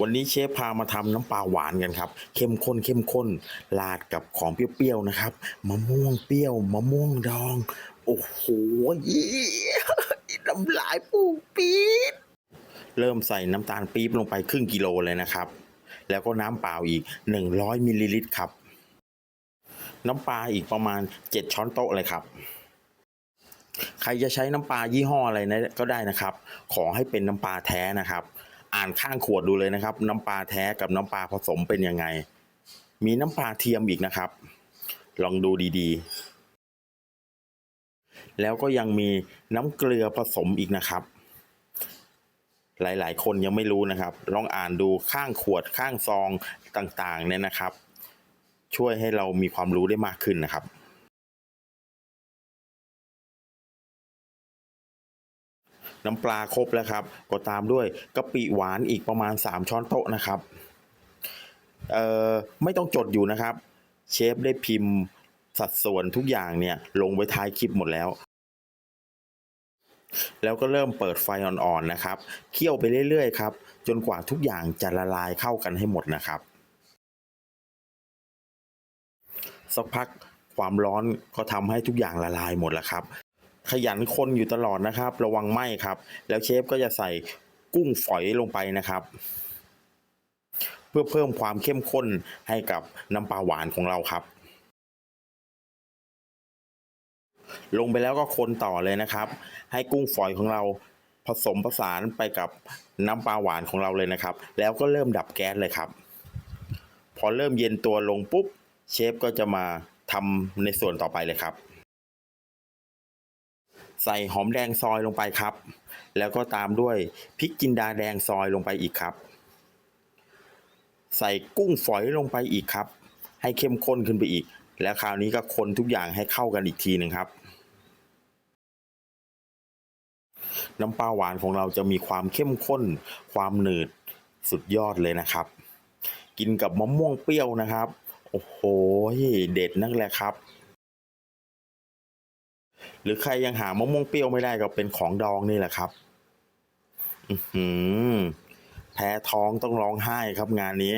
วันนี้เชฟพามาทำน้ำปลาหวานกันครับ เข้มข้นเข้มข้นราดกับของเปรี้ยวๆนะครับมะม่วงเปรี้ยวมะม่วงดอง โอ้โหน้ำลายปูปี๊ดเริ่มใส่น้ำตาลปี๊บลงไปครึ่งกิโลเลยนะครับ แล้วก็น้ำเปล่าอีก 100มิลลิลิตรครับ น้ำปลาอีกประมาณ 7 ช้อนโต๊ะเลยครับ ใครจะใช้น้ำปลายี่ห้ออะไรนะก็ได้นะครับ ขอให้เป็นน้ำปลาแท้นะครับ อ่านข้างขวดดูเลยนะครับ น้ำปลาแท้กับน้ำปลาผสมเป็นยังไง มีน้ำปลาเทียมอีกนะครับ ลองดูดีๆ แล้วก็ยังมีน้ำเกลือผสมอีกนะครับ หลายๆ คนยังไม่รู้นะครับ ลองอ่านดูข้างขวดข้างซองต่างๆ เนี่ยนะครับ ช่วยให้เรามีความรู้ได้มากขึ้นนะครับ น้ำปลาครบแล้วครับ ก็ตามด้วยกะปิหวานอีกประมาณ 3 ช้อนโต๊ะนะครับเอ่อไม่ต้องจดอยู่นะครับ เชฟได้พิมพ์สัดส่วนทุกอย่างเนี่ยลงไว้ท้ายคลิปหมดแล้ว แล้วก็เริ่มเปิดไฟอ่อนๆนะครับ เคี่ยวไปเรื่อยๆครับ จนกว่าทุกอย่างจะละลายเข้ากันให้หมดนะครับ สักพักความร้อนก็ทำให้ทุกอย่างละลายหมดแล้วครับ ขยันคนอยู่ตลอดนะครับ ระวังไหมครับ แล้วเชฟก็จะใส่กุ้งฝอยลงไปนะครับ เพื่อเพิ่มความเข้มข้นให้กับน้ำปลาหวานของเราครับ ลงไปแล้วก็คนต่อเลยนะครับ ให้กุ้งฝอยของเราผสมผสานไปกับน้ำปลาหวานของเราเลยนะครับ แล้วก็เริ่มดับแก๊สเลยครับ พอเริ่มเย็นตัวลงปุ๊บ เชฟก็จะมาทำในส่วนต่อไปเลยครับ ใส่หอมแดงซอยลงไปครับ แล้วก็ตามด้วยพริกจินดาแดงซอยลงไปอีกครับ ใส่กุ้งฝอยลงไปอีกครับ ให้เข้มข้นขึ้นไปอีก แล้วคราวนี้ก็คนทุกอย่างให้เข้ากันอีกทีหนึ่งครับ น้ำปลาหวานของเราจะมีความเข้มข้น ความหนืดสุดยอดเลยนะครับ กินกับมะม่วงเปรี้ยวนะครับ โอ้โหเด็ดนักแหละครับ หรือใครยังหามะม่วงเปรี้ยวไม่ได้ก็เป็นของดองนี่แหละครับ อือหือ แพ้ท้องต้องร้องไห้ครับงานนี้